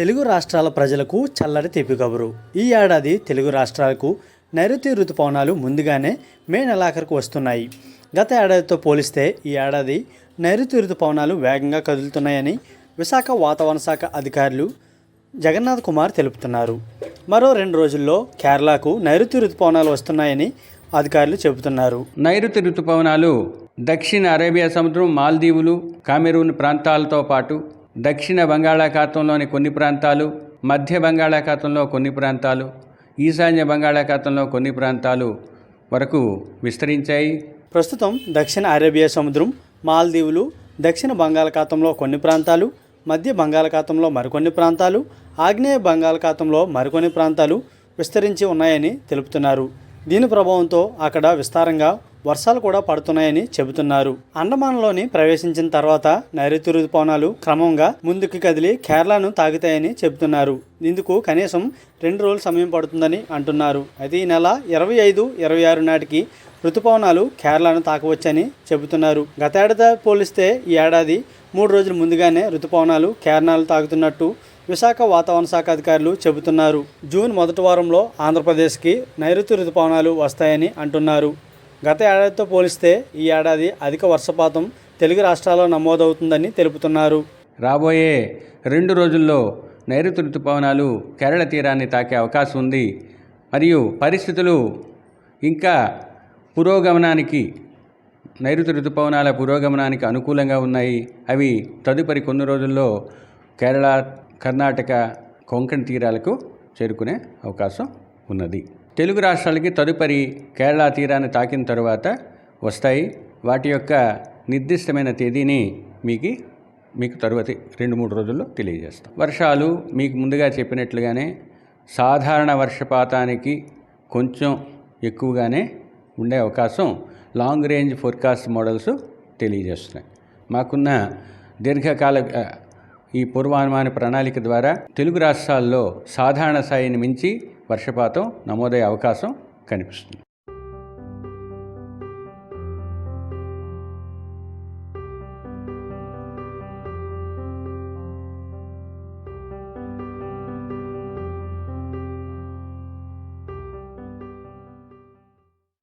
తెలుగు రాష్ట్రాల ప్రజలకు చల్లటి తీపి కబురు. ఈ ఏడాది తెలుగు రాష్ట్రాలకు నైరుతి ఋతుపవనాలు ముందుగానే మే నెలాఖరుకు వస్తున్నాయి. గత ఏడాదితో పోలిస్తే ఈ ఏడాది నైరుతి ఋతుపవనాలు వేగంగా కదులుతున్నాయని విశాఖ వాతావరణ శాఖ అధికారులు జగన్నాథ్ కుమార్ తెలుపుతున్నారు. మరో రెండు రోజుల్లో కేరళకు నైరుతి ఋతుపవనాలు వస్తున్నాయని అధికారులు చెబుతున్నారు. నైరుతి ఋతుపవనాలు దక్షిణ అరేబియా సముద్రం మాల్దీవులు కామెరూన్ ప్రాంతాలతో పాటు దక్షిణ బంగాళాఖాతంలోని కొన్ని ప్రాంతాలు మధ్య బంగాళాఖాతంలో కొన్ని ప్రాంతాలు ఈశాన్య బంగాళాఖాతంలో కొన్ని ప్రాంతాలు వరకు విస్తరించాయి. ప్రస్తుతం దక్షిణ అరేబియా సముద్రం మాల్దీవులు దక్షిణ బంగాళాఖాతంలో కొన్ని ప్రాంతాలు మధ్య బంగాళాఖాతంలో మరికొన్ని ప్రాంతాలు ఆగ్నేయ బంగాళాఖాతంలో మరికొన్ని ప్రాంతాలు విస్తరించి ఉన్నాయని తెలుపుతున్నారు. దీని ప్రభావంతో అక్కడ విస్తారంగా వర్షాలు కూడా పడుతున్నాయని చెబుతున్నారు. అండమాన్లోని ప్రవేశించిన తర్వాత నైరుతి ఋతుపవనాలు క్రమంగా ముందుకు కదిలి కేరళను తాగుతాయని చెబుతున్నారు. ఇందుకు కనీసం రెండు రోజులు సమయం పడుతుందని అంటున్నారు. అయితే ఈ నెల ఇరవై ఐదు ఇరవై ఆరు నాటికి ఋతుపవనాలు కేరళను తాకవచ్చని చెబుతున్నారు. గతేడాది పోలిస్తే ఈ ఏడాది మూడు రోజుల ముందుగానే ఋతుపవనాలు కేరళను తాకుతున్నట్టు విశాఖ వాతావరణ శాఖ అధికారులు చెబుతున్నారు. జూన్ మొదటి వారంలో ఆంధ్రప్రదేశ్కి నైరుతి ఋతుపవనాలు వస్తాయని అంటున్నారు. గత ఏడాదితో పోలిస్తే ఈ ఏడాది అధిక వర్షపాతం తెలుగు రాష్ట్రాల్లో నమోదవుతుందని తెలుపుతున్నారు. రాబోయే రెండు రోజుల్లో నైరుతి ఋతుపవనాలు కేరళ తీరాన్ని తాకే అవకాశం ఉంది. మరియు పరిస్థితులు ఇంకా పురోగమనానికి నైరుతి ఋతుపవనాల పురోగమనానికి అనుకూలంగా ఉన్నాయి. అవి తదుపరి కొన్ని రోజుల్లో కేరళ కర్ణాటక కొంకణ్ తీరాలకు చేరుకునే అవకాశం ఉన్నది. తెలుగు రాష్ట్రాలకి తదుపరి కేరళ తీరాన్ని తాకిన తరువాత వస్తాయి. వాటి యొక్క నిర్దిష్టమైన తేదీని మీకు మీకు తరువాతి రెండు మూడు రోజుల్లో తెలియజేస్తాం. వర్షాలు మీకు ముందుగా చెప్పినట్లుగానే సాధారణ వర్షపాతానికి కొంచెం ఎక్కువగానే ఉండే అవకాశం లాంగ్ రేంజ్ ఫోర్కాస్ట్ మోడల్స్ తెలియజేస్తున్నాయి. మాకున్న దీర్ఘకాల ఈ పూర్వానుమాన ప్రణాళిక ద్వారా తెలుగు రాష్ట్రాల్లో సాధారణ స్థాయిని మించి వర్షపాతం నమోదయ్యే అవకాశం కనిపిస్తుంది.